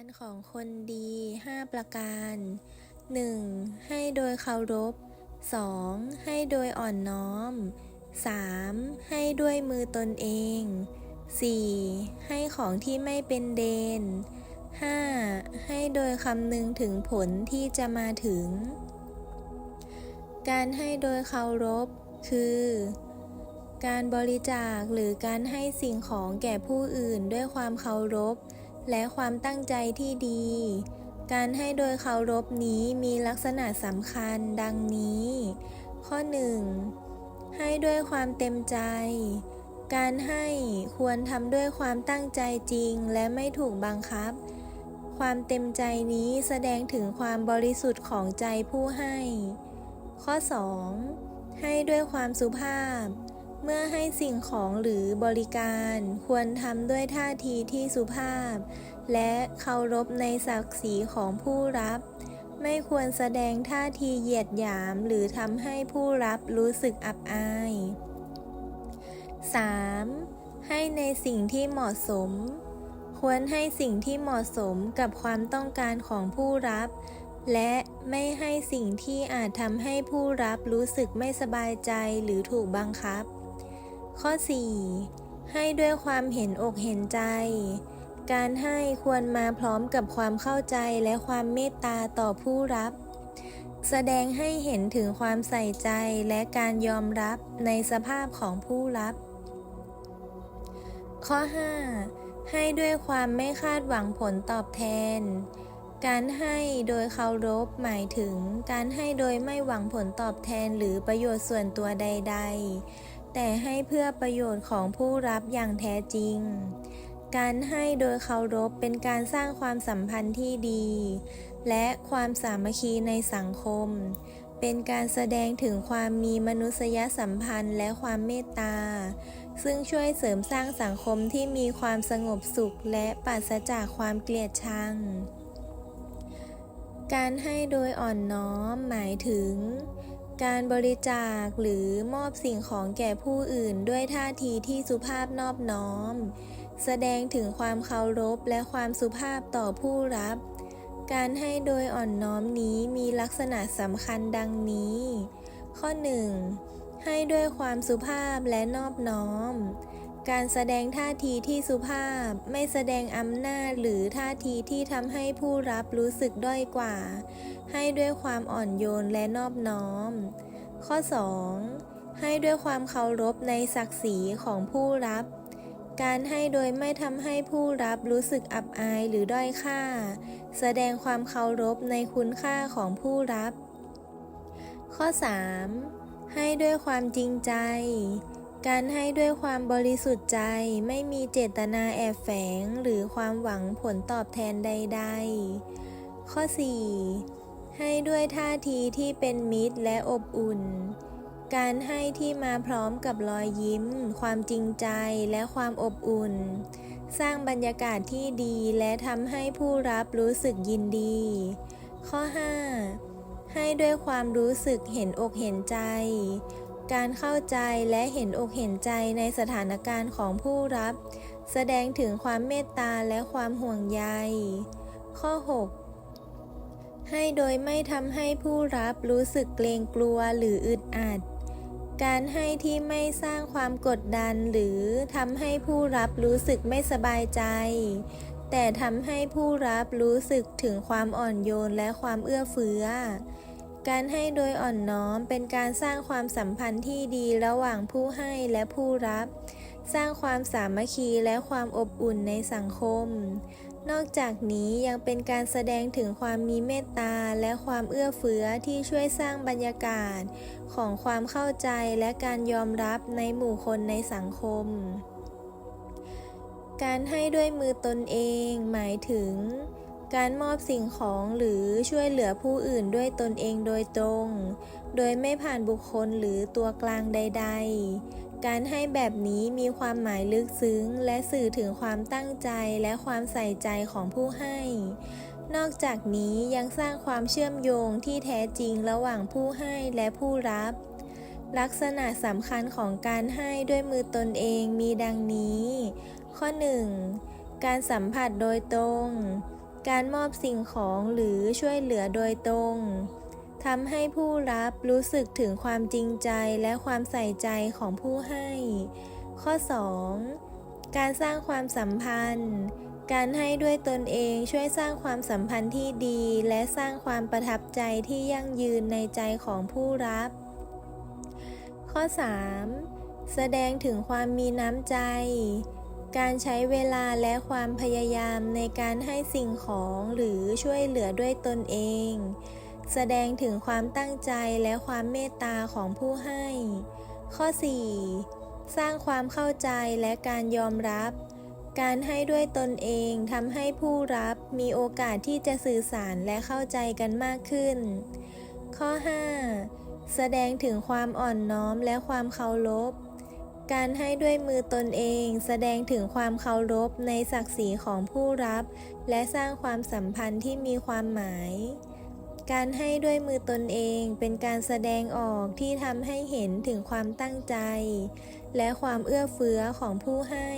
การของคนดี 5 ประการ 1. ให้โดยเคารพ 2. ให้โดยอ่อนน้อม 3. ให้ด้วยมือตนเอง 4. ให้ของที่ไม่เป็นเดน 5. ให้โดยคำนึงถึงผลที่จะมาถึง การให้โดยเคารพ คือ การบริจาคหรือการให้สิ่งของแก่ผู้อื่นด้วยความเคารพ และความตั้งใจที่ดี การให้โดยเคารพนี้มีลักษณะสำคัญดังนี้ ข้อ 1. ให้ด้วยความเต็มใจ การให้ควรทำด้วยความตั้งใจจริงและไม่ถูกบังคับ ความเต็มใจนี้แสดงถึงความบริสุทธิ์ของใจผู้ให้ ข้อ 2. ให้ด้วยความสุภาพ เมื่อให้สิ่งของหรือบริการควรทำด้วยท่าทีที่สุภาพ และเคารพในศักดิ์ศรีของผู้รับ ไม่ควรแสดงท่าทีเหยียดหยามหรือทำให้ผู้รับรู้สึกอับอาย 3. ให้ในสิ่งที่เหมาะสม ควรให้สิ่งที่เหมาะสมกับความต้องการของผู้รับ และไม่ให้สิ่งที่อาจทำให้ผู้รับรู้สึกไม่สบายใจหรือถูกบังคับ ข้อ 4. ให้ด้วยความเห็นอกเห็นใจ การให้ควรมาพร้อมกับความเข้าใจและความเมตตาต่อผู้รับ แสดงให้เห็นถึงความใส่ใจและการยอมรับในสภาพของผู้รับ ข้อ 5. ให้ด้วยความไม่คาดหวังผลตอบแทนการให้โดยเคารพหมายถึง การให้โดยไม่หวังผลตอบแทนหรือประโยชน์ส่วนตัวใด ๆ แต่ให้เพื่อประโยชน์ของผู้รับอย่างแท้จริง การให้โดยเคารพเป็นการสร้างความสัมพันธ์ที่ดี และความสามัคคีในสังคม เป็นการแสดงถึงความมีมนุษยสัมพันธ์และความเมตตา ซึ่งช่วยเสริมสร้างสังคมที่มีความสงบสุขและปราศจากความเกลียดชัง การให้โดยอ่อนน้อมหมายถึง การบริจาคหรือมอบสิ่งของแก่ผู้อื่นด้วยท่าทีที่สุภาพนอบน้อม แสดงถึงความเคารพและความสุภาพต่อผู้รับ การให้โดยอ่อนน้อมนี้มีลักษณะสำคัญดังนี้ ข้อ 1. ให้ด้วยความสุภาพและนอบน้อม การแสดงท่าทีที่สุภาพ ไม่แสดงอำนาจหรือท่าทีที่ทำให้ผู้รับรู้สึกด้อยกว่า ให้ด้วยความอ่อนโยนและนอบน้อม ข้อ 2. ให้ด้วยความเคารพในศักดิ์ศรีของผู้รับ การให้โดยไม่ทำให้ผู้รับรู้สึกอับอายหรือด้อยค่า แสดงความเคารพในคุณค่าของผู้รับ ข้อ 3. ให้ด้วยความจริงใจ การให้ด้วยความบริสุทธิ์ใจไม่มีเจตนาแอบแฝงหรือความหวังผลตอบแทนใด ๆ ข้อ 4. ให้ด้วยท่าทีที่เป็นมิตรและอบอุ่น การให้ที่มาพร้อมกับรอยยิ้ม ความจริงใจและความอบอุ่น สร้างบรรยากาศที่ดีและทำให้ผู้รับรู้สึกยินดี ข้อ 5. ให้ด้วยความรู้สึกเห็นอกเห็นใจ การเข้าใจและเห็นอกเห็นใจในสถานการณ์ของผู้รับ แสดงถึงความเมตตาและความห่วงใย ข้อ 6. ให้โดยไม่ทำให้ผู้รับรู้สึกเกรงกลัวหรืออึดอัด การให้ที่ไม่สร้างความกดดันหรือทำให้ผู้รับรู้สึกไม่สบายใจ แต่ทำให้ผู้รับรู้สึกถึงความอ่อนโยนและความเอื้อเฟื้อ การให้โดยอ่อนน้อมเป็นการสร้างความสัมพันธ์ที่ดีระหว่างผู้ให้และผู้รับ สร้างความสามัคคีและความอบอุ่นในสังคม นอกจากนี้ยังเป็นการแสดงถึงความมีเมตตาและความเอื้อเฟื้อที่ช่วยสร้างบรรยากาศ ของความเข้าใจและการยอมรับในหมู่คนในสังคม การให้ด้วยมือตนเองหมายถึง การมอบสิ่งของหรือช่วยเหลือผู้อื่นด้วยตนเองโดยตรง โดยไม่ผ่านบุคคลหรือตัวกลางใด ๆ การให้แบบนี้มีความหมายลึกซึ้ง และสื่อถึงความตั้งใจและความใส่ใจของผู้ให้ นอกจากนี้ยังสร้างความเชื่อมโยงที่แท้จริงระหว่างผู้ให้และผู้รับ ลักษณะสำคัญของการให้ด้วยมือตนเองมีดังนี้ ข้อ 1. การสัมผัสโดยตรง การมอบสิ่งของหรือช่วยเหลือโดยตรงทำให้ผู้รับรู้สึกถึงความจริงใจและความใส่ใจของผู้ให้ ข้อ 2. การสร้างความสัมพันธ์ การให้ด้วยตนเองช่วยสร้างความสัมพันธ์ที่ดี และสร้างความประทับใจที่ยั่งยืนในใจของผู้รับ ข้อ 3. แสดงถึงความมีน้ำใจ การใช้เวลาและความพยายามในการให้สิ่งของหรือช่วยเหลือด้วยตนเอง แสดงถึงความตั้งใจและความเมตตาของผู้ให้ ข้อ 4. สร้างความเข้าใจและการยอมรับ การให้ด้วยตนเองทำให้ผู้รับมีโอกาสที่จะสื่อสารและเข้าใจกันมากขึ้น ข้อ 5. แสดงถึงความอ่อนน้อมและความเคารพ การให้ด้วยมือตนเองแสดงถึงความเคารพในศักดิ์ศรีของผู้รับ และสร้างความสัมพันธ์ที่มีความหมาย การให้ด้วยมือตนเองเป็นการแสดงออกที่ทำให้เห็นถึงความตั้งใจ และความเอื้อเฟื้อของผู้ให้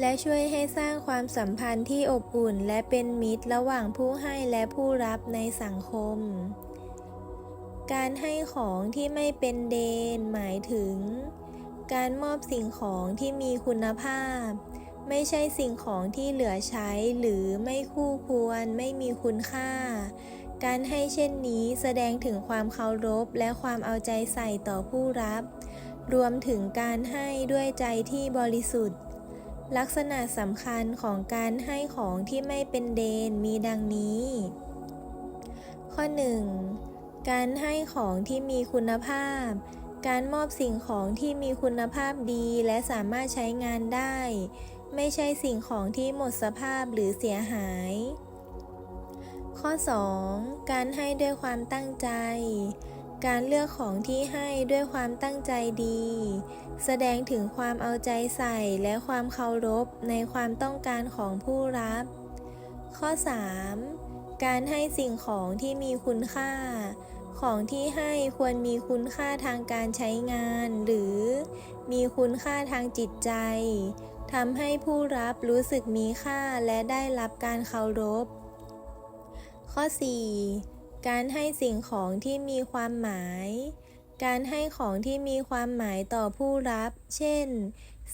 และช่วยให้สร้างความสัมพันธ์ที่อบอุ่นและเป็นมิตรระหว่างผู้ให้และผู้รับในสังคม การให้ของที่ไม่เป็นเดนหมายถึง การมอบสิ่งของที่มีคุณภาพ ไม่ใช่สิ่งของที่เหลือใช้หรือไม่คู่ควรไม่มีคุณค่า การให้เช่นนี้แสดงถึงความเคารพและความเอาใจใส่ต่อผู้รับ รวมถึงการให้ด้วยใจที่บริสุทธิ์ ลักษณะสำคัญของการให้ของที่ไม่เป็นเดนมีดังนี้ ข้อ 1. การให้ของที่มีคุณภาพ การมอบสิ่งของที่มีคุณภาพดีและสามารถใช้งานได้ ไม่ใช่สิ่งของที่หมดสภาพหรือเสียหาย ข้อ 2. การให้ด้วยความตั้งใจ การเลือกของที่ให้ด้วยความตั้งใจดี แสดงถึงความเอาใจใส่และความเคารพในความต้องการของผู้รับ ข้อ 3. การให้สิ่งของที่มีคุณค่า ของที่ให้ควรมีคุณค่าทางการใช้งาน หรือมีคุณค่าทางจิตใจทำให้ผู้รับรู้สึกมีค่าและได้รับการเคารพ ข้อ 4. การให้สิ่งของที่มีความหมาย การให้ของที่มีความหมายต่อผู้รับ เช่น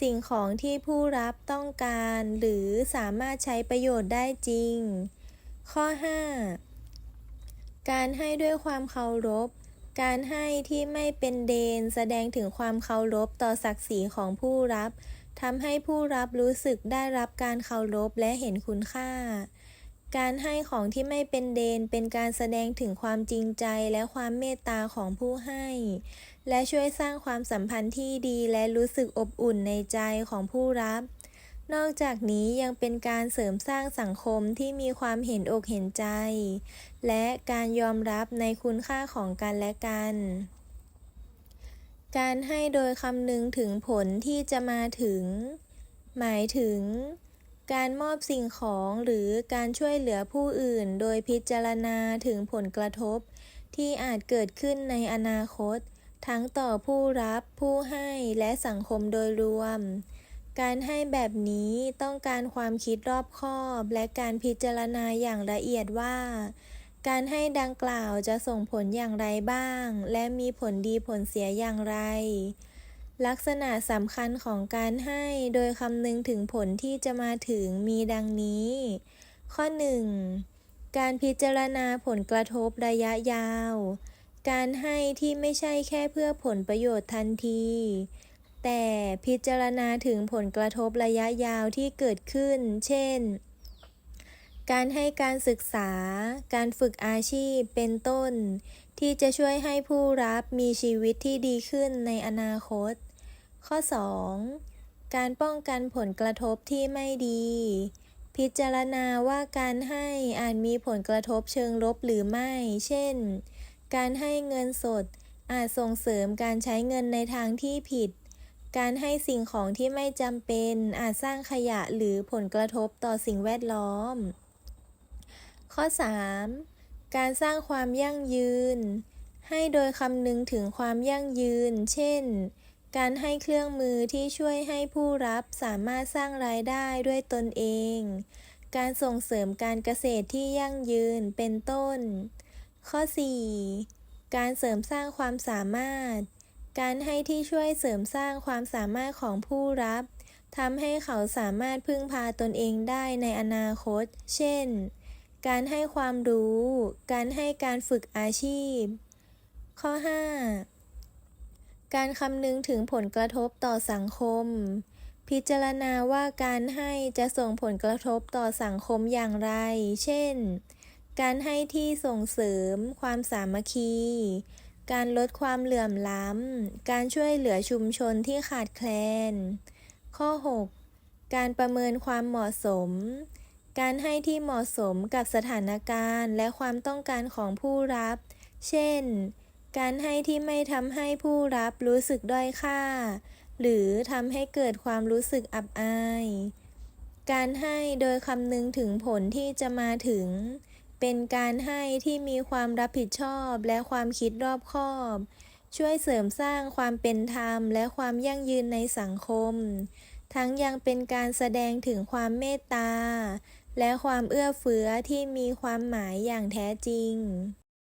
สิ่งของที่ผู้รับต้องการ หรือสามารถใช้ประโยชน์ได้จริง ข้อ 5. การให้ด้วยความเคารพ การให้ที่ไม่เป็นเดน แสดงถึงความเคารพต่อศักดิ์ศรีของผู้รับทำให้ผู้รับรู้สึกได้รับการเคารพและเห็นคุณค่า การให้ของที่ไม่เป็นเดนเป็นการแสดงถึงความจริงใจและความเมตตาของผู้ให้ และช่วยสร้างความสัมพันธ์ที่ดีและรู้สึกอบอุ่นในใจของผู้รับ นอกจากนี้ยังเป็นการเสริมสร้างสังคมที่มีความเห็นอกเห็นใจ และการยอมรับในคุณค่าของกันและกัน การให้โดยคำนึงถึงผลที่จะมาถึง หมายถึง การมอบสิ่งของหรือการช่วยเหลือผู้อื่น โดยพิจารณาถึงผลกระทบ ที่อาจเกิดขึ้นในอนาคต ทั้งต่อผู้รับ ผู้ให้และสังคมโดยรวม การให้แบบนี้ต้องการความคิดรอบคอบ และการพิจารณาอย่างละเอียดว่า การให้ดังกล่าวจะส่งผลอย่างไรบ้าง และมีผลดีผลเสียอย่างไร ลักษณะสำคัญของการให้โดยคำนึงถึงผลที่จะมาถึงมีดังนี้ ข้อ 1. การพิจารณาผลกระทบระยะยาว การให้ที่ไม่ใช่แค่เพื่อผลประโยชน์ทันที แต่พิจารณาถึงผลกระทบระยะยาวที่เกิดขึ้น เช่น การให้การศึกษา การฝึกอาชีพ เป็นต้น ที่จะช่วยให้ผู้รับมีชีวิตที่ดีขึ้นในอนาคต ข้อ 2. การป้องกันผลกระทบที่ไม่ดี พิจารณาว่าการให้อาจมีผลกระทบเชิงลบหรือไม่ เช่น การให้เงินสดอาจส่งเสริมการใช้เงินในทางที่ผิด การให้สิ่งของที่ไม่จำเป็นอาจสร้างขยะหรือผลกระทบต่อสิ่งแวดล้อม ข้อ 3. การสร้างความยั่งยืน ให้โดยคำนึงถึงความยั่งยืน เช่น การให้เครื่องมือที่ช่วยให้ผู้รับสามารถสร้างรายได้ด้วยตนเอง การส่งเสริมการเกษตรที่ยั่งยืน เป็นต้น ข้อ 4. การเสริมสร้างความสามารถ การให้ที่ช่วยเสริมสร้างความสามารถของผู้รับทำให้เขาสามารถพึ่งพาตนเองได้ในอนาคต เช่น การให้ความรู้ การให้การฝึกอาชีพ ข้อ 5. การคำนึงถึงผลกระทบต่อสังคม พิจารณาว่าการให้จะส่งผลกระทบต่อสังคมอย่างไร เช่น การให้ที่ส่งเสริม ความสามัคคี การลดความเหลื่อมล้ำ การช่วยเหลือชุมชนที่ขาดแคลน ข้อ 6. การประเมินความเหมาะสม การให้ที่เหมาะสมกับสถานการณ์และความต้องการของผู้รับ เช่น การให้ที่ไม่ทำให้ผู้รับรู้สึกด้อยค่า หรือทำให้เกิดความรู้สึกอับอาย การให้โดยคำนึงถึงผลที่จะมาถึง เป็นการให้ที่มีความรับผิดชอบและความคิดรอบคอบ ช่วยเสริมสร้างความเป็นธรรมและความยั่งยืนในสังคม ทั้งยังเป็นการแสดงถึงความเมตตา และความเอื้อเฟื้อที่มีความหมายอย่างแท้จริง